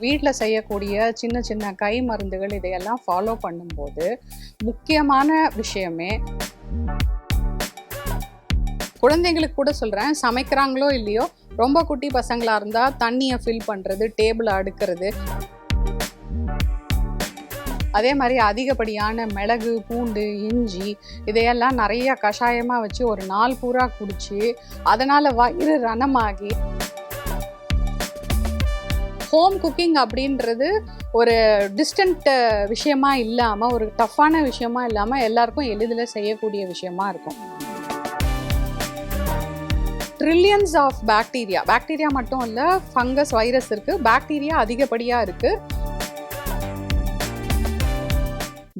வீட்டில் செய்யக்கூடிய சின்ன சின்ன கை மருந்துகள் இதையெல்லாம் ஃபாலோ பண்ணும்போது முக்கியமான விஷயமே குழந்தைங்களுக்கு கூட சொல்கிறேன் சமைக்கிறாங்களோ இல்லையோ ரொம்ப குட்டி பசங்களாக இருந்தால் தண்ணியை ஃபில் பண்ணுறது டேபிளை அடுக்கிறது. அதே மாதிரி அதிகப்படியான மிளகு பூண்டு இஞ்சி இதையெல்லாம் நிறைய கஷாயமாக வச்சு ஒரு நாள் பூரா குடிச்சு அதனால் வயிறு ரணமாகி ஹோம் குக்கிங் அப்படின்றது ஒரு டிஸ்டன்ட் விஷயமா இல்லாமல் ஒரு டஃப்பான விஷயமா இல்லாமல் எல்லாருக்கும் எளிதில் செய்யக்கூடிய விஷயமா இருக்கும். ட்ரில்லியன்ஸ் ஆஃப் பாக்டீரியா பாக்டீரியா மட்டும் இல்லை ஃபங்கஸ் வைரஸ் இருக்குது பாக்டீரியா அதிகப்படியாக இருக்குது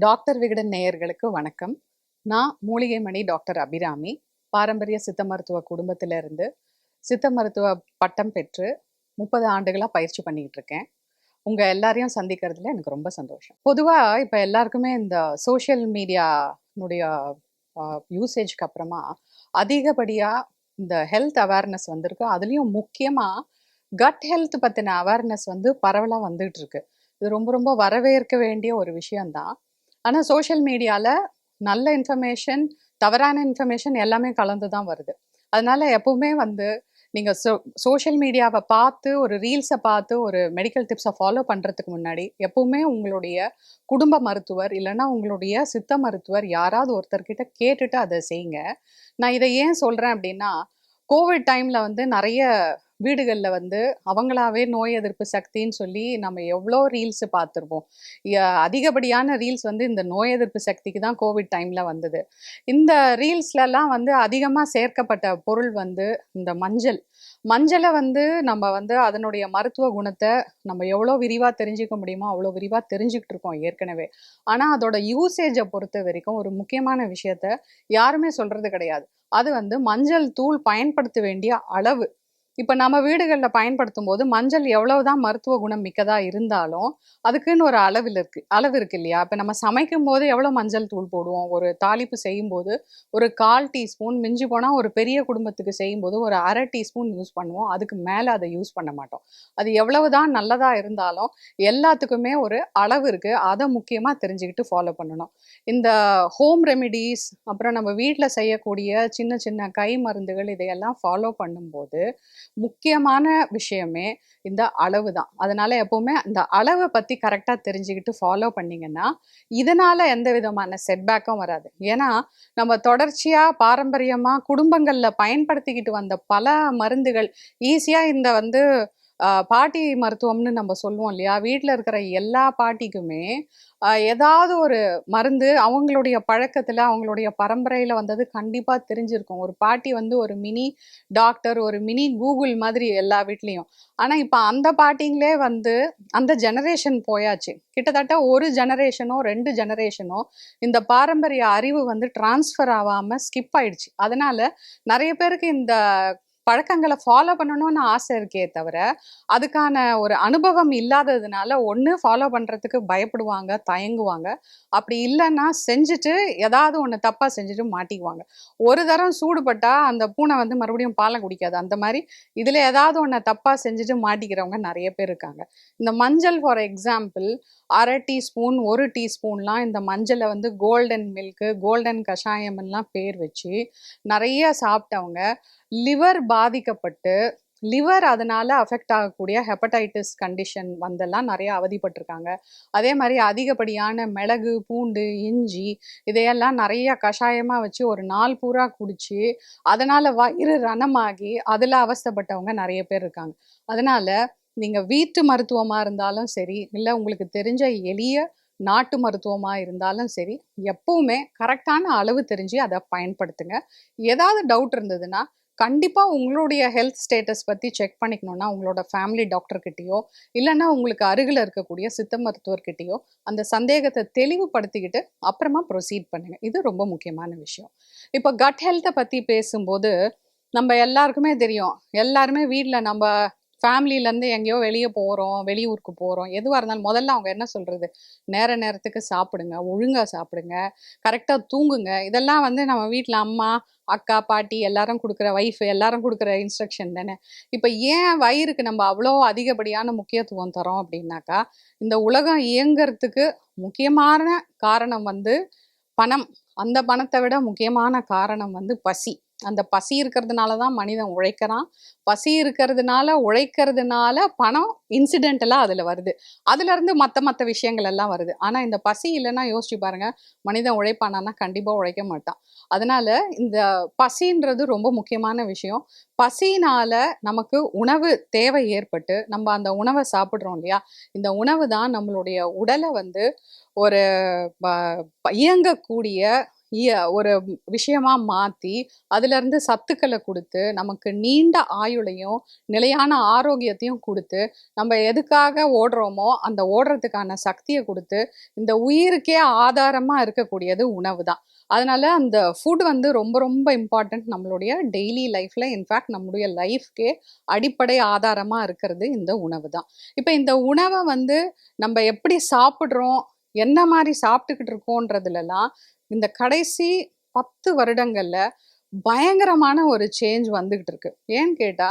டாக்டர் விகடன் நேயர்களுக்கு வணக்கம். நான் மூலிகை மணி டாக்டர் அபிராமி. பாரம்பரிய சித்த மருத்துவ குடும்பத்திலிருந்து சித்த மருத்துவ பட்டம் பெற்று முப்பது ஆண்டுகளாக பயிற்சி பண்ணிக்கிட்டு இருக்கேன் உங்கள் எல்லாரையும் சந்திக்கிறதுல எனக்கு ரொம்ப சந்தோஷம். பொதுவாக இப்போ எல்லாருக்குமே இந்த சோஷியல் மீடியானுடைய யூசேஜ்க்கு அப்புறமா அதிகப்படியாக இந்த ஹெல்த் அவேர்னஸ் வந்திருக்கு. அதுலேயும் முக்கியமாக கட் ஹெல்த் பற்றின அவேர்னஸ் வந்து பரவலாக வந்துட்டு இருக்கு இது ரொம்ப ரொம்ப வரவேற்க வேண்டிய ஒரு விஷயம்தான். ஆனால் சோஷியல் மீடியாவில் நல்ல இன்ஃபர்மேஷன் தவறான இன்ஃபர்மேஷன் எல்லாமே கலந்து தான் வருது. அதனால எப்பவுமே வந்து நீங்கள் சோ சோஷியல் மீடியாவை பார்த்து ஒரு ரீல்ஸை பார்த்து ஒரு மெடிக்கல் டிப்ஸை ஃபாலோ பண்ணுறதுக்கு முன்னாடி எப்பவுமே உங்களுடைய குடும்ப மருத்துவர் இல்லைன்னா உங்களுடைய சித்த மருத்துவர் யாராவது ஒருத்தர்கிட்ட கேட்டுட்டு அதை செய்யுங்க. நான் இதை ஏன் சொல்கிறேன் அப்படின்னா கோவிட் டைமில் வந்து நிறைய வீடுகளில் வந்து அவங்களாவே நோய் எதிர்ப்பு சக்தின்னு சொல்லி நம்ம எவ்வளோ ரீல்ஸ் பார்த்துருப்போம் அதிகப்படியான ரீல்ஸ் வந்து இந்த நோய் எதிர்ப்பு சக்திக்கு தான் கோவிட் டைமில் வந்தது. இந்த ரீல்ஸ்லலாம் வந்து அதிகமாக சேர்க்கப்பட்ட பொருள் வந்து இந்த மஞ்சள். மஞ்சளை வந்து நம்ம வந்து அதனுடைய மருத்துவ குணத்தை நம்ம எவ்வளோ விரிவாக தெரிஞ்சுக்க முடியுமோ அவ்வளோ விரிவாக தெரிஞ்சுக்கிட்டு இருக்கோம் ஏற்கனவே. ஆனால் அதோட யூசேஜை பொறுத்த வரைக்கும் ஒரு முக்கியமான விஷயத்த யாருமே சொல்கிறது கிடையாது. அது வந்து மஞ்சள் தூள் பயன்படுத்த வேண்டிய அளவு. இப்போ நம்ம வீடுகளில் பயன்படுத்தும் போது மஞ்சள் எவ்வளவுதான் மருத்துவ குணம் மிக்கதாக இருந்தாலும் அதுக்குன்னு ஒரு அளவில் இருக்கு அளவு இருக்கு இல்லையா? இப்போ நம்ம சமைக்கும் போது எவ்வளோ மஞ்சள் தூள் போடுவோம்? ஒரு தாளிப்பு செய்யும்போது ஒரு கால் டீஸ்பூன் மிஞ்சி போனால் ஒரு பெரிய குடும்பத்துக்கு செய்யும்போது ஒரு அரை டீஸ்பூன் யூஸ் பண்ணுவோம். அதுக்கு மேலே அதை யூஸ் பண்ண மாட்டோம். அது எவ்வளவுதான் நல்லதாக இருந்தாலும் எல்லாத்துக்குமே ஒரு அளவு இருக்கு. அதை முக்கியமாக தெரிஞ்சுக்கிட்டு ஃபாலோ பண்ணணும். இந்த ஹோம் ரெமிடிஸ் அப்புறம் நம்ம வீட்டில் செய்யக்கூடிய சின்ன சின்ன கை மருந்துகள் இதையெல்லாம் ஃபாலோ பண்ணும்போது முக்கியமான விஷயமே இந்த அளவு தான் அதனால எப்பவுமே அந்த அளவை பற்றி கரெக்டாக தெரிஞ்சுக்கிட்டு ஃபாலோ பண்ணிங்கன்னா இதனால எந்த விதமான செட்பேக்கும் வராது. ஏன்னா நம்ம தொடர்ச்சியாக பாரம்பரியமாக குடும்பங்களில் பயன்படுத்திக்கிட்டு வந்த பல மருந்துகள் ஈஸியாக இந்த வந்து பாட்டி மருத்துவம்னு நம்ம சொல்லுவோம் இல்லையா? வீட்டில் இருக்கிற எல்லா பாட்டிக்குமே ஏதாவது ஒரு மருந்து அவங்களுடைய பழக்கத்தில் அவங்களுடைய பரம்பரையில் வந்தது கண்டிப்பாக தெரிஞ்சிருக்கும். ஒரு பாட்டி வந்து ஒரு மினி டாக்டர் ஒரு மினி கூகுள் மாதிரி எல்லா வீட்லேயும். ஆனால் இப்போ அந்த பாட்டிங்களே வந்து அந்த ஜெனரேஷன் போயாச்சு. கிட்டத்தட்ட ஒரு ஜெனரேஷனோ ரெண்டு ஜெனரேஷனோ இந்த பாரம்பரிய அறிவு வந்து டிரான்ஸ்ஃபர் ஆகாமல் ஸ்கிப் ஆயிடுச்சு. அதனால் நிறைய பேருக்கு இந்த பழக்கங்களை ஃபாலோ பண்ணணும்னு ஆசை இருக்கே தவிர அதுக்கான ஒரு அனுபவம் இல்லாததுனால ஒன்று ஃபாலோ பண்ணுறதுக்கு பயப்படுவாங்க தயங்குவாங்க. அப்படி இல்லைன்னா செஞ்சுட்டு ஏதாவது ஒன்று தப்பாக செஞ்சுட்டு மாட்டிக்குவாங்க. ஒரு தரம் சூடுபட்டா அந்த பூனை வந்து மறுபடியும் பாலம் குடிக்காது. அந்த மாதிரி இதில் ஏதாவது ஒன்று தப்பாக செஞ்சுட்டு மாட்டிக்கிறவங்க நிறைய பேர் இருக்காங்க. இந்த மஞ்சள் ஃபார் எக்ஸாம்பிள் அரை டீஸ்பூன் ஒரு டீஸ்பூன்லாம் இந்த மஞ்சளை வந்து கோல்டன் மில்க்கு கோல்டன் கஷாயம் எல்லாம் பேர் வச்சு நிறைய சாப்பிட்டவங்க லிவர் பாதிக்கப்பட்டு லிவர் அதனால அஃபெக்ட் ஆகக்கூடிய ஹெப்படைட்டிஸ் கண்டிஷன் வந்தெல்லாம் நிறைய அவதிப்பட்டிருக்காங்க. அதே மாதிரி அதிகப்படியான மிளகு பூண்டு இஞ்சி இதையெல்லாம் நிறைய கஷாயமாக வச்சு ஒரு நாள் பூரா குடிச்சு அதனால வயிறு ரணமாகி அதில் அவஸ்தப்பட்டவங்க நிறைய பேர் இருக்காங்க. அதனால நீங்கள் வீட்டு மருத்துவமாக இருந்தாலும் சரி இல்லை உங்களுக்கு தெரிஞ்ச எளிய நாட்டு மருத்துவமாக இருந்தாலும் சரி எப்பவுமே கரெக்டான அளவு தெரிஞ்சு அதை பயன்படுத்துங்க. ஏதாவது டவுட் இருந்ததுன்னா கண்டிப்பாக உங்களுடைய ஹெல்த் ஸ்டேட்டஸ் பற்றி செக் பண்ணிக்கணும்னா உங்களோட ஃபேமிலி டாக்டர்கிட்டயோ இல்லைன்னா உங்களுக்கு அருகில் இருக்கக்கூடிய சித்த மருத்துவர்கிட்டயோ அந்த சந்தேகத்தை தெளிவுபடுத்திக்கிட்டு அப்புறமா ப்ரொசீட் பண்ணுங்க. இது ரொம்ப முக்கியமான விஷயம். இப்போ கட் ஹெல்த்தை பற்றி பேசும்போது நம்ம எல்லாருக்குமே தெரியும். எல்லாருமே வீட்டில் நம்ம ஃபேமிலியிலேருந்து எங்கேயோ வெளியே போகிறோம் வெளியூருக்கு போகிறோம் எதுவாக இருந்தாலும் முதல்ல அவங்க என்ன சொல்கிறது நேர நேரத்துக்கு சாப்பிடுங்க ஒழுங்காக சாப்பிடுங்க கரெக்டாக தூங்குங்க. இதெல்லாம் வந்து நம்ம வீட்டில் அம்மா அக்கா பாட்டி எல்லாரும் கொடுக்குற ஒய்ஃப் எல்லாரும் கொடுக்குற இன்ஸ்ட்ரக்ஷன் தானே. இப்போ ஏன் வயிறுக்கு நம்ம அவ்வளோ அதிகப்படியான முக்கியத்துவம் தரோம் அப்படின்னாக்கா இந்த உலகம் இயங்கிறதுக்கு முக்கியமான காரணம் வந்து பணம். அந்த பணத்தை விட முக்கியமான காரணம் வந்து பசி. அந்த பசி இருக்கிறதுனால தான் மனிதன் உழைக்கிறான். பசி இருக்கிறதுனால உழைக்கிறதுனால பணம் இன்சிடென்டலாக அதில் வருது. அதுலேருந்து மற்ற மற்ற விஷயங்கள் எல்லாம் வருது. ஆனால் இந்த பசி இல்லைன்னா யோசிச்சு பாருங்க மனிதன் உழைப்பானான்னா கண்டிப்பாக உழைக்க மாட்டான். அதனால இந்த பசின்றது ரொம்ப முக்கியமான விஷயம். பசினால நமக்கு உணவு தேவை ஏற்பட்டு நம்ம அந்த உணவை சாப்பிட்றோம் இல்லையா? இந்த உணவு தான் நம்மளுடைய உடலை வந்து ஒரு ப- இயங்கக்கூடிய ஒரு விஷயமா மாத்தி அதுல இருந்து சத்துக்களை கொடுத்து நமக்கு நீண்ட ஆயுளையும் நிலையான ஆரோக்கியத்தையும் கொடுத்து நம்ம எதுக்காக ஓடுறோமோ அந்த ஓடுறதுக்கான சக்தியை கொடுத்து இந்த உயிருக்கே ஆதாரமா இருக்கக்கூடியது உணவு தான். அதனால அந்த ஃபுட் வந்து ரொம்ப ரொம்ப இம்பார்ட்டன்ட் நம்மளுடைய டெய்லி லைஃப்ல இன்ஃபேக்ட் நம்மளுடைய லைஃப்கே அடிப்படை ஆதாரமா இருக்கிறது இந்த உணவு தான். இப்போ இந்த உணவை வந்து நம்ம எப்படி சாப்பிட்றோம் என்ன மாதிரி சாப்பிட்டுக்கிட்டு இருக்கோன்றதுலலாம் இந்த கடைசி பத்து வருடங்கள்ல பயங்கரமான ஒரு சேஞ்ச் வந்துகிட்டு இருக்கு ஏன்னு கேட்டா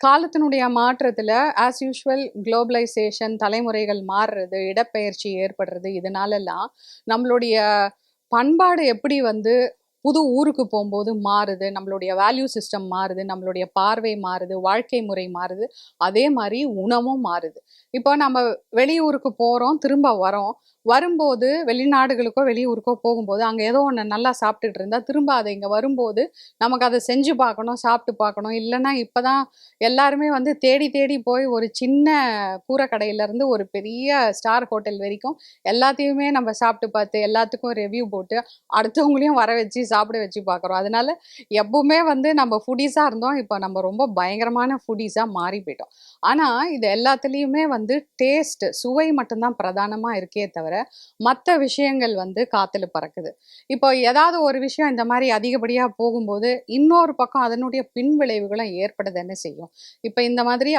காலத்தினுடைய மாற்றத்துல ஆஸ் யூஷுவல் குளோபலைசேஷன் தலைமுறைகள் மாறுறது இடப்பெயர்ச்சி ஏற்படுறது இதனாலலாம் நம்மளுடைய பண்பாடு எப்படி வந்து புது ஊருக்கு போகும்போது மாறுது நம்மளுடைய வேல்யூ சிஸ்டம் மாறுது நம்மளுடைய பார்வை மாறுது வாழ்க்கை முறை மாறுது அதே மாதிரி உணவும் மாறுது. இப்போ நம்ம வெளியூருக்கு போகிறோம் திரும்ப வரோம் வரும்போது வெளிநாடுகளுக்கோ வெளியூருக்கோ போகும்போது அங்கே ஏதோ ஒன்று நல்லா சாப்பிட்டுட்டு இருந்தால் திரும்ப அதை இங்கே வரும்போது நமக்கு அதை செஞ்சு பார்க்கணும் சாப்பிட்டு பார்க்கணும். இல்லைன்னா இப்போ தான் எல்லாருமே வந்து தேடி தேடி போய் ஒரு சின்ன கூரைக்கடையிலேருந்து ஒரு பெரிய ஸ்டார் ஹோட்டல் வரைக்கும் எல்லாத்தையுமே நம்ம சாப்பிட்டு பார்த்து எல்லாத்துக்கும் ரிவ்யூ போட்டு அடுத்தவங்களையும் வர வச்சு சாப்பிட வச்சு பார்க்குறோம். அதனால எப்பவுமே வந்து நம்ம ஃபுடீஸாக இருந்தோம். இப்போ நம்ம ரொம்ப பயங்கரமான ஃபுடீஸாக மாறி போயிட்டோம். ஆனால் இது எல்லாத்துலேயுமே வந்து டேஸ்ட் சுவை மட்டும்தான் பிரதானமாக இருக்கே தவிர மற்ற விஷயங்கள் வந்து காத்துல பறக்குது. இப்போ ஏதாவது ஒரு விஷயம் இந்த மாதிரி அதிகப்படியாக போகும்போது இன்னொரு பக்கம் அதனுடைய பின்விளைவுகளும் ஏற்படுது என்ன செய்யும்? இப்போ இந்த மாதிரி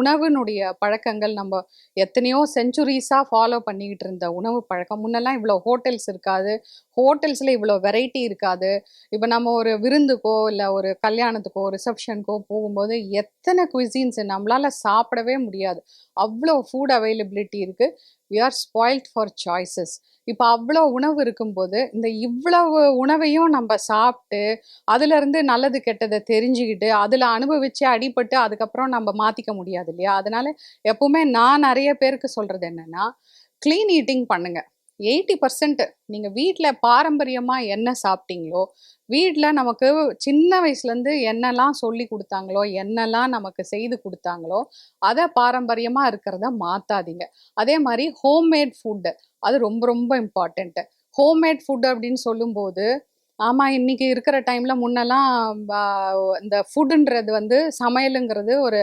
உணவினுடைய பழக்கங்கள் நம்ம எத்தனையோ செஞ்சுரிஸாக ஃபாலோ பண்ணிக்கிட்டு இருந்த உணவு பழக்கம். முன்னெல்லாம் இவ்வளோ ஹோட்டல்ஸ் இருக்காது. ஹோட்டல்ஸில் இவ்வளோ வெரைட்டி இருக்காது. இப்போ நம்ம ஒரு விருந்துக்கோ இல்லை ஒரு கல்யாணத்துக்கோ ரிசப்ஷனுக்கோ போகும்போது எத்தனை குவிசின்ஸ் நம்மளால சாப்பிடவே முடியாது. அவ்வளோ ஃபுட் அவைலபிலிட்டி இருக்கு. We are spoiled for choices இப்போ அவ்வளோ உணவு இருக்கும்போது இந்த இவ்வளவு உணவையும் நம்ம சாப்பிட்டு அதுலேருந்து நல்லது கெட்டதை தெரிஞ்சுக்கிட்டு அதில் அனுபவித்து அடிபட்டு அதுக்கப்புறம் நம்ம மாற்றிக்க முடியாது இல்லையா? அதனால எப்பவுமே நான் நிறைய பேருக்கு சொல்கிறது என்னென்னா க்ளீன் ஈட்டிங் பண்ணுங்கள் எயிட்டி பர்சன்ட் நீங்கள் வீட்டில் பாரம்பரியமாக என்ன சாப்பிட்டீங்களோ வீட்டில் நமக்கு சின்ன வயசுலேருந்து என்னெல்லாம் சொல்லி கொடுத்தாங்களோ என்னெல்லாம் நமக்கு செய்து கொடுத்தாங்களோ அதை பாரம்பரியமாக இருக்கிறத மாற்றாதீங்க அதே மாதிரி ஹோம்மேட் ஃபுட்டு அது ரொம்ப ரொம்ப இம்பார்ட்டண்ட்டு ஹோம்மேட் ஃபுட் அப்படின்னு சொல்லும்போது ஆமாம் இன்னைக்கு இருக்கிற டைமில் முன்னெல்லாம் இந்த ஃபுட்டுன்றது வந்து சமையலுங்கிறது ஒரு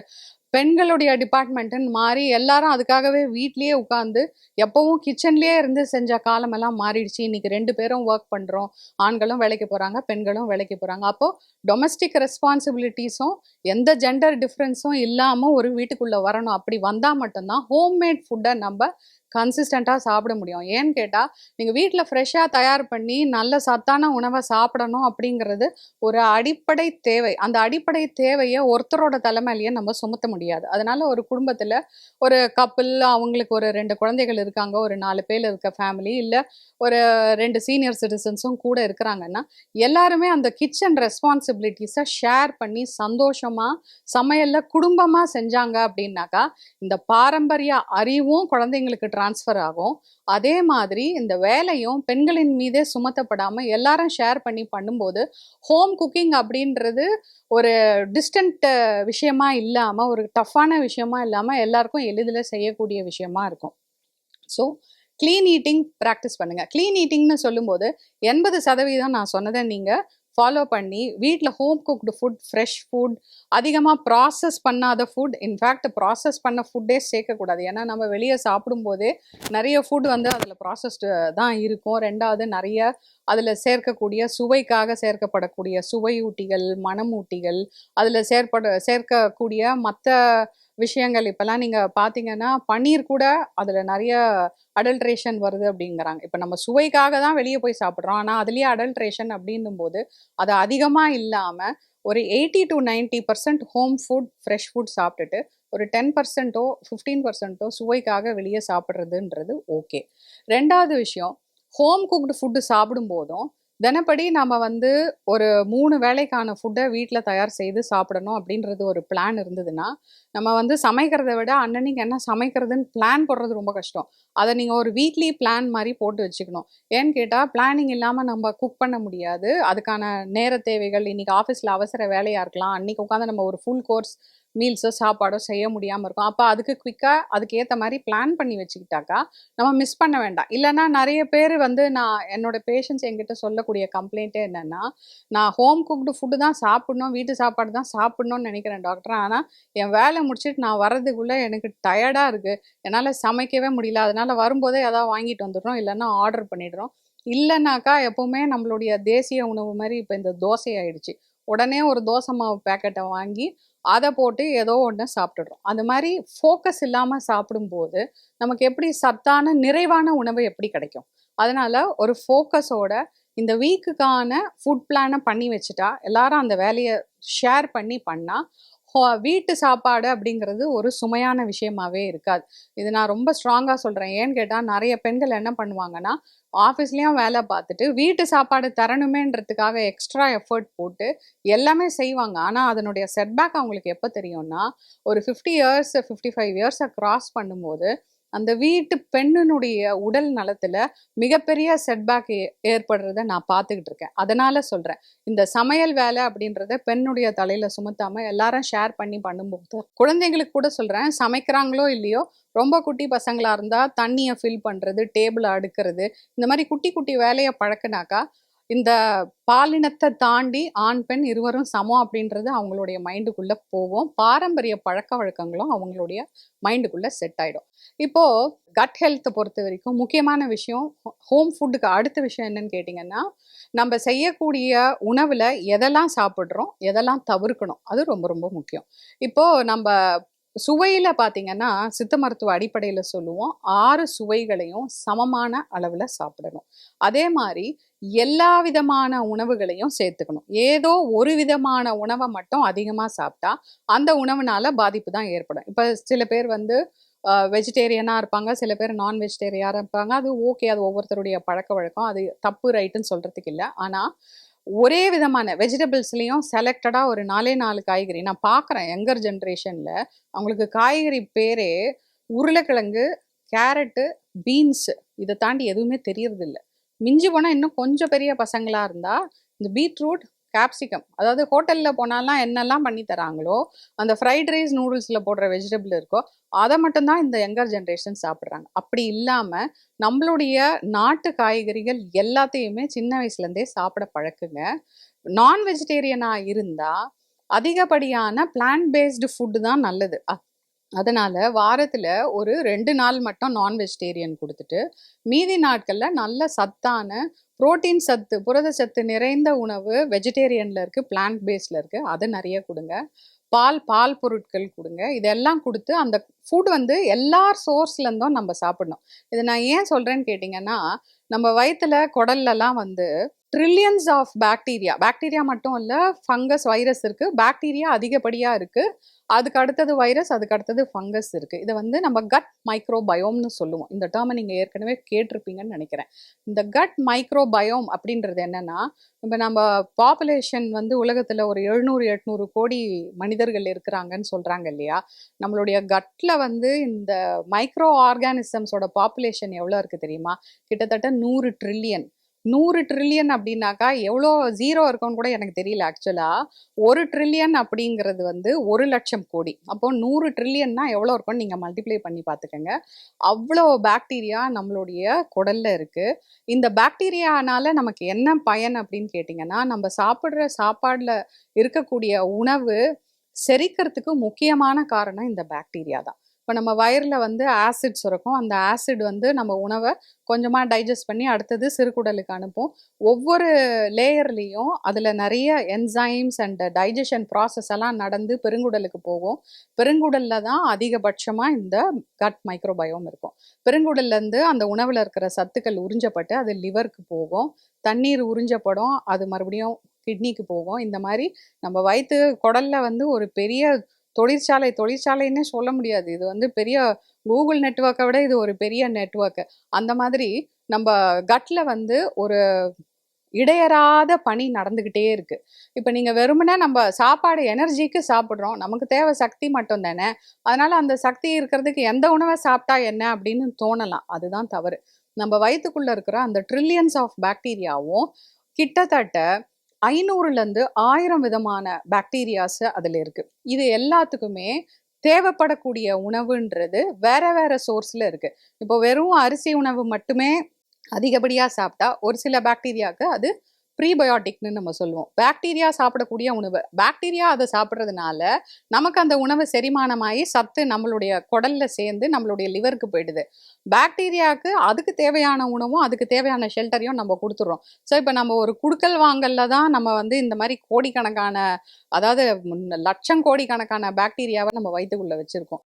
பெண்களுடைய டிபார்ட்மெண்ட்டுன்னு மாறி எல்லாரும் அதுக்காகவே வீட்லயே உட்காந்து எப்பவும் கிச்சன்லயே இருந்து செஞ்ச காலமெல்லாம் மாறிடுச்சு. இன்னைக்கு ரெண்டு பேரும் ஒர்க் பண்றோம். ஆண்களும் வேலைக்கு போறாங்க பெண்களும் வேலைக்கு போறாங்க. அப்போ டொமஸ்டிக் ரெஸ்பான்சிபிலிட்டிஸும் எந்த ஜெண்டர் டிஃப்ரென்ஸும் இல்லாமல் ஒரு வீட்டுக்குள்ளே வரணும். அப்படி வந்தா மட்டும்தான் ஹோம்மேட் ஃபுட்டை நம்ம கன்சிஸ்டண்ட்டாக சாப்பிட முடியும். ஏன்னு கேட்டால் நீங்கள் வீட்டில் ஃப்ரெஷ்ஷாக தயார் பண்ணி நல்ல சத்தான உணவை சாப்பிடணும் அப்படிங்கிறது ஒரு அடிப்படை தேவை. அந்த அடிப்படை தேவையை ஒருத்தரோட தலைமையிலேயே நம்ம சுமத்த முடியாது. அதனால் ஒரு குடும்பத்தில் ஒரு கப்பல் அவங்களுக்கு ஒரு ரெண்டு குழந்தைகள் இருக்காங்க ஒரு நாலு பேர் இருக்க ஃபேமிலி இல்லை ஒரு ரெண்டு சீனியர் சிட்டிசன்ஸும் கூட இருக்கிறாங்கன்னா எல்லாருமே அந்த கிச்சன் ரெஸ்பான்சிபிலிட்டிஸை ஷேர் பண்ணி சந்தோஷமாக சமையலில் குடும்பமாக செஞ்சாங்க அப்படின்னாக்கா இந்த பாரம்பரிய அறிவும் குழந்தைங்களுக்கு டிரான்ஸ்ஃபர் ஆகும். அதே மாதிரி இந்த வேலையும் பெண்களின் மீதே சுமத்தப்படாமல் எல்லாரும் ஷேர் பண்ணி பண்ணும்போது ஹோம் குக்கிங் அப்படின்றது ஒரு டிஸ்டன்ட் விஷயமா இல்லாமல் ஒரு டஃப்பான விஷயமா இல்லாமல் எல்லாருக்கும் எளிதில் செய்யக்கூடிய விஷயமா இருக்கும். ஸோ க்ளீன் ஈட்டிங் ப்ராக்டிஸ் பண்ணுங்கள் க்ளீன் ஈட்டிங்னு சொல்லும்போது எண்பது சதவீதம் நான் சொன்னதை நீங்கள் ஃபாலோ பண்ணி வீட்டில் home cooked food fresh food அதிகமாக ப்ராசஸ் பண்ணாத ஃபுட் இன்ஃபேக்ட் ப்ராசஸ் பண்ண ஃபுட்டே சேர்க்கக்கூடாது. ஏன்னா நம்ம வெளியே சாப்பிடும்போதே நிறைய ஃபுட் வந்து அதில் ப்ராசஸ்டு தான் இருக்கும். ரெண்டாவது நிறைய அதில் சேர்க்கக்கூடிய சுவைக்காக சேர்க்கப்படக்கூடிய சுவையூட்டிகள் மணமூட்டிகள் அதில் சேர்ப்பட சேர்க்கக்கூடிய மற்ற விஷயங்கள். இப்போல்லாம் நீங்கள் பார்த்தீங்கன்னா பன்னீர் கூட அதில் நிறைய அடல்ட்ரேஷன் வருது அப்படிங்கிறாங்க. இப்போ நம்ம சுவைக்காக தான் வெளியே போய் சாப்பிட்றோம். ஆனால் அதுலேயே அடல்ட்ரேஷன் அப்படின்னும் போது அது அதிகமாக இல்லாமல் ஒரு eighty to ninety percent home food fresh food சாப்பிட்டுட்டு ஒரு டென் பர்சன்ட்டோ ஃபிஃப்டீன் பர்சன்ட்டோ சுவைக்காக வெளியே சாப்பிட்றதுன்றது ஓகே ரெண்டாவது விஷயம் ஹோம் குக்டு ஃபுட்டு சாப்பிடும்போதும் தினப்படி நாம் வந்து ஒரு மூணு வேளைக்கான ஃபுட்டை வீட்டில் தயார் செய்து சாப்பிடணும் அப்படின்றது ஒரு பிளான் இருந்ததுன்னா நம்ம வந்து சமைக்கிறத விட அன்னன்னைக்கு என்ன சமைக்கிறதுன்னு பிளான் போடுறது ரொம்ப கஷ்டம். அதை நீங்கள் ஒரு வீக்லி பிளான் மாதிரி போட்டு வச்சுக்கணும். ஏன்னு கேட்டால் பிளானிங் இல்லாமல் நம்ம குக் பண்ண முடியாது. அதுக்கான நேர தேவைகள் இன்னைக்கு ஆஃபீஸில் அவசர வேலையாக இருக்கலாம். அன்னைக்கு உட்காந்து நம்ம ஒரு ஃபுல் கோர்ஸ் மீல்ஸோ சாப்பாடோ செய்ய முடியாமல் இருக்கும். அப்போ அதுக்கு குயிக்காக அதுக்கேற்ற மாதிரி பிளான் பண்ணி வச்சுக்கிட்டாக்கா நம்ம மிஸ் பண்ண வேண்டாம். இல்லைன்னா நிறைய பேர் வந்து நான் என்னோட பேஷண்ட்ஸ் என்கிட்ட சொல்லக்கூடிய கம்ப்ளைண்ட்டே என்னென்னா நான் ஹோம் குக்டு ஃபுட்டு தான் சாப்பிட்ணும் வீட்டு சாப்பாடு தான் சாப்பிட்ணுன்னு நினைக்கிறேன் டாக்டர் ஆனால் என் வேலை முடிச்சுட்டு நான் வர்றதுக்குள்ளே எனக்கு டயர்டாக இருக்குது என்னால் சமைக்கவே முடியல. அதனால் வரும்போதே எதாவது வாங்கிட்டு வந்துடுறோம். இல்லைன்னா ஆர்டர் பண்ணிடுறோம். இல்லைனாக்கா எப்போவுமே நம்மளுடைய தேசிய உணவு மாதிரி இப்போ இந்த தோசை ஆயிடுச்சு. உடனே ஒரு தோசை மாவு பேக்கெட்டை வாங்கி அதை போட்டு ஏதோ ஒன்று சாப்பிட்டுடுறோம். அந்த மாதிரி ஃபோக்கஸ் இல்லாமல் சாப்பிடும்போது நமக்கு எப்படி சத்தான நிறைவான உணவு எப்படி கிடைக்கும்? அதனால ஒரு ஃபோக்கஸோட இந்த வீக்குக்கான ஃபுட் பிளானை பண்ணி வச்சுட்டா எல்லாரும் அந்த வேலையை ஷேர் பண்ணி பண்ணால் வீட்டு சாப்பாடு அப்படிங்கிறது ஒரு சுமையான விஷயமாவே இருக்காது. இது நான் ரொம்ப ஸ்ட்ராங்காக சொல்கிறேன் ஏன்னு கேட்டால் நிறைய பெண்கள் என்ன பண்ணுவாங்கன்னா ஆஃபீஸ்லேயும் வேலை பார்த்துட்டு வீட்டு சாப்பாடு தரணுமேன்றதுக்காக எக்ஸ்ட்ரா எஃபர்ட் போட்டு எல்லாமே செய்வாங்க. ஆனால் அதனுடைய செட்பேக் அவங்களுக்கு எப்போ தெரியும்னா ஒரு ஃபிஃப்டி இயர்ஸ் ஃபிஃப்டி ஃபைவ் இயர்ஸை க்ராஸ் பண்ணும்போது அந்த வீட்டு பெண்ணினுடைய உடல் நலத்துல மிகப்பெரிய செட்பேக் ஏற்படுறத நான் பார்த்துக்கிட்டு இருக்கேன். அதனால சொல்றேன். இந்த சமையல் வேலை அப்படின்றத பெண்ணுடைய தலையில சுமத்தாம எல்லாரும் ஷேர் பண்ணி பண்ணும்போது குழந்தைங்களுக்கு கூட சொல்றேன் சமைக்கிறாங்களோ இல்லையோ ரொம்ப குட்டி பசங்களா இருந்தா தண்ணியை ஃபில் பண்றது டேபிள் அடுக்கிறது இந்த மாதிரி குட்டி குட்டி வேலையை பழக்கினாக்கா இந்த பாலினத்தை தாண்டி ஆண் பெண் இருவரும் சமம் அப்படின்றது அவங்களுடைய மைண்டுக்குள்ள போவோம் பாரம்பரிய பழக்க வழக்கங்களும் அவங்களுடைய மைண்டுக்குள்ள செட் ஆயிடும். இப்போ கட் ஹெல்த்தை பொறுத்த வரைக்கும் முக்கியமான விஷயம் ஹோம் ஃபுட்டுக்கு அடுத்த விஷயம் என்னன்னு கேட்டிங்கன்னா நம்ம செய்யக்கூடிய உணவுல எதெல்லாம் சாப்பிட்றோம் எதெல்லாம் தவிர்க்கணும் அது ரொம்ப ரொம்ப முக்கியம். இப்போ நம்ம சுவையில பார்த்தீங்கன்னா சித்த மருத்துவ அடிப்படையில் சொல்லுவோம் ஆறு சுவைகளையும் சமமான அளவில் சாப்பிடணும். அதே மாதிரி எல்லா விதமான உணவுகளையும் சேர்த்துக்கணும். ஏதோ ஒரு விதமான உணவை மட்டும் அதிகமாக சாப்பிட்டா அந்த உணவுனால பாதிப்பு தான் ஏற்படும். இப்போ சில பேர் வந்து வெஜிடேரியனாக இருப்பாங்க சில பேர் நான் வெஜிடேரியனாக இருப்பாங்க. அது ஓகே அது ஒவ்வொருத்தருடைய பழக்க வழக்கம். அது தப்பு ரைட்டுன்னு சொல்கிறதுக்கு இல்லை. ஆனால் ஒரே விதமான வெஜிடபிள்ஸ்லேயும் செலக்டடாக ஒரு நாலே நாலு காய்கறி. நான் பார்க்குறேன் யங்கர் ஜென்ரேஷனில் அவங்களுக்கு காய்கறி பேரே உருளைக்கிழங்கு கேரட்டு பீன்ஸு இதை தாண்டி எதுவுமே தெரியறதில்லை. மிஞ்சி போனால் இன்னும் கொஞ்சம் பெரிய பசங்களாக இருந்தால் இந்த பீட்ரூட் கேப்சிகம் அதாவது ஹோட்டலில் போனாலாம் என்னெல்லாம் பண்ணி தராங்களோ அந்த ஃப்ரைட் ரைஸ் நூடுல்ஸில் போடுற வெஜிடபிள் இருக்கோ அதை மட்டும்தான் இந்த யங்கர் ஜென்ரேஷன் சாப்பிட்றாங்க. அப்படி இல்லாமல் நம்மளுடைய நாட்டு காய்கறிகள் எல்லாத்தையுமே சின்ன வயசுலேருந்தே சாப்பிட பழக்குங்க. நான் வெஜிடேரியனாக இருந்தால் அதிகப்படியான பிளான்ட் பேஸ்டு ஃபுட்டு தான் நல்லது. அதனால வாரத்தில் ஒரு ரெண்டு நாள் மட்டும் நான் வெஜிடேரியன் கொடுத்துட்டு மீதி நாட்களில் நல்ல சத்தான புரோட்டீன் சத்து புரத சத்து நிறைந்த உணவு வெஜிடேரியனில் இருக்குது பிளான்ட் பேஸில் இருக்குது அதை நிறைய கொடுங்க. பால் பால் பொருட்கள் கொடுங்க. இதெல்லாம் கொடுத்து அந்த ஃபுட் வந்து எல்லா சோர்ஸ்லேருந்தும் நம்ம சாப்பிடணும். இதை நான் ஏன் சொல்கிறேன்னு கேட்டிங்கன்னா நம்ம வயிற்றுல குடல்லலாம் வந்து ட்ரில்லியன்ஸ் ஆஃப் பாக்டீரியா பாக்டீரியா மட்டும் இல்லை ஃபங்கஸ் வைரஸ் இருக்குது பாக்டீரியா அதிகப்படியாக இருக்குது அதுக்கு அடுத்தது வைரஸ் அதுக்கு அடுத்தது ஃபங்கஸ் இருக்குது இதை வந்து நம்ம கட் மைக்ரோபயோம்னு சொல்லுவோம். இந்த டேர்மை நீங்கள் ஏற்கனவே கேட்டிருப்பீங்கன்னு நினைக்கிறேன். இந்த கட் மைக்ரோபயோம் அப்படின்றது என்னென்னா இப்போ நம்ம பாப்புலேஷன் வந்து உலகத்தில் ஒரு எழுநூறு எட்நூறு கோடி மனிதர்கள் இருக்கிறாங்கன்னு சொல்கிறாங்க இல்லையா? நம்மளுடைய கட்டில் வந்து இந்த மைக்ரோ ஆர்கானிசம்ஸோட பாப்புலேஷன் எவ்வளோ இருக்குது தெரியுமா? கிட்டத்தட்ட நூறு ட்ரில்லியன் நூறு ட்ரில்லியன் அப்படின்னாக்கா எவ்வளோ ஜீரோ இருக்கும்னு கூட எனக்கு தெரியல ஆக்சுவலாக ஒரு ட்ரில்லியன் அப்படிங்கிறது வந்து ஒரு லட்சம் கோடி. அப்போ நூறு ட்ரில்லியன்னா எவ்வளோ இருக்கும்னு நீங்கள் மல்டிப்ளை பண்ணி பார்த்துக்கோங்க. அவ்வளோ பாக்டீரியா நம்மளுடைய குடலில் இருக்குது இந்த பாக்டீரியானால நமக்கு என்ன பயன் அப்படின்னு கேட்டிங்கன்னா நம்ம சாப்பிட்ற சாப்பாடில் இருக்கக்கூடிய உணவு செரிக்கிறதுக்கு முக்கியமான காரணம் இந்த பாக்டீரியா தான். இப்போ நம்ம வயிறில் வந்து ஆசிட் சுரக்கும். அந்த ஆசிட் வந்து நம்ம உணவை கொஞ்சமாக டைஜஸ்ட் பண்ணி அடுத்தது சிறுகுடலுக்கு அனுப்பும். ஒவ்வொரு லேயர்லேயும் அதில் நிறைய என்சைம்ஸ் அண்ட் டைஜஷன் ப்ராசஸ் எல்லாம் நடந்து பெருங்குடலுக்கு போகும். பெருங்குடலில் தான் அதிகபட்சமாக இந்த கட் மைக்ரோபயோம் இருக்கும். பெருங்குடல்லேருந்து அந்த உணவில் இருக்கிற சத்துக்கள் உறிஞ்சப்பட்டு அது லிவருக்கு போகும். தண்ணீர் உறிஞ்சப்படும். அது மறுபடியும் கிட்னிக்கு போகும். இந்த மாதிரி நம்ம வயிற்று குடல்ல வந்து ஒரு பெரிய தொழிற்சாலை தொழிற்சாலைன்னு சொல்ல முடியாது. இது வந்து பெரிய கூகுள் நெட்வொர்க்கை விட இது ஒரு பெரிய நெட்ஒர்க்கு அந்த மாதிரி நம்ம கட்டில் வந்து ஒரு இடையறாத பணி நடந்துக்கிட்டே இருக்கு. இப்போ நீங்கள் வெறுமனே நம்ம சாப்பாடு எனர்ஜிக்கு சாப்பிட்றோம். நமக்கு தேவை சக்தி மட்டும் தானே. அதனால அந்த சக்தி இருக்கிறதுக்கு எந்த உணவை சாப்பிட்டா என்ன அப்படின்னு தோணலாம். அதுதான் தவறு. நம்ம வயிற்றுக்குள்ளே இருக்கிற அந்த ட்ரில்லியன்ஸ் ஆஃப் பாக்டீரியாவும் கிட்டத்தட்ட ஐநூறுலேருந்து ஆயிரம் விதமான பாக்டீரியாஸ் அதில் இருக்கு. இது எல்லாத்துக்குமே தேவைப்படக்கூடிய உணவுன்றது வேற வேற சோர்ஸ்ல இருக்கு. இப்போ வெறும் அரிசி உணவு மட்டுமே அதிகப்படியாக சாப்பிட்டா ஒரு சில பாக்டீரியாவுக்கு அது ப்ரீபயோட்டிக்னு நம்ம சொல்லுவோம். பாக்டீரியா சாப்பிடக்கூடிய உணவு. பாக்டீரியா அதை சாப்பிட்றதுனால நமக்கு அந்த உணவு செரிமானமாகி சத்து நம்மளுடைய குடல்ல சேர்ந்து நம்மளுடைய லிவருக்கு போயிடுது. பாக்டீரியாவுக்கு அதுக்கு தேவையான உணவும் அதுக்கு தேவையான ஷெல்டரையும் நம்ம கொடுத்துட்றோம். ஸோ இப்போ நம்ம ஒரு குடுக்கல் வாங்கல்ல தான் நம்ம வந்து இந்த மாதிரி கோடிக்கணக்கான அதாவது லட்சம் கோடிக்கணக்கான பாக்டீரியாவை நம்ம வயிற்றுக்குள்ளே வச்சுருக்கோம்.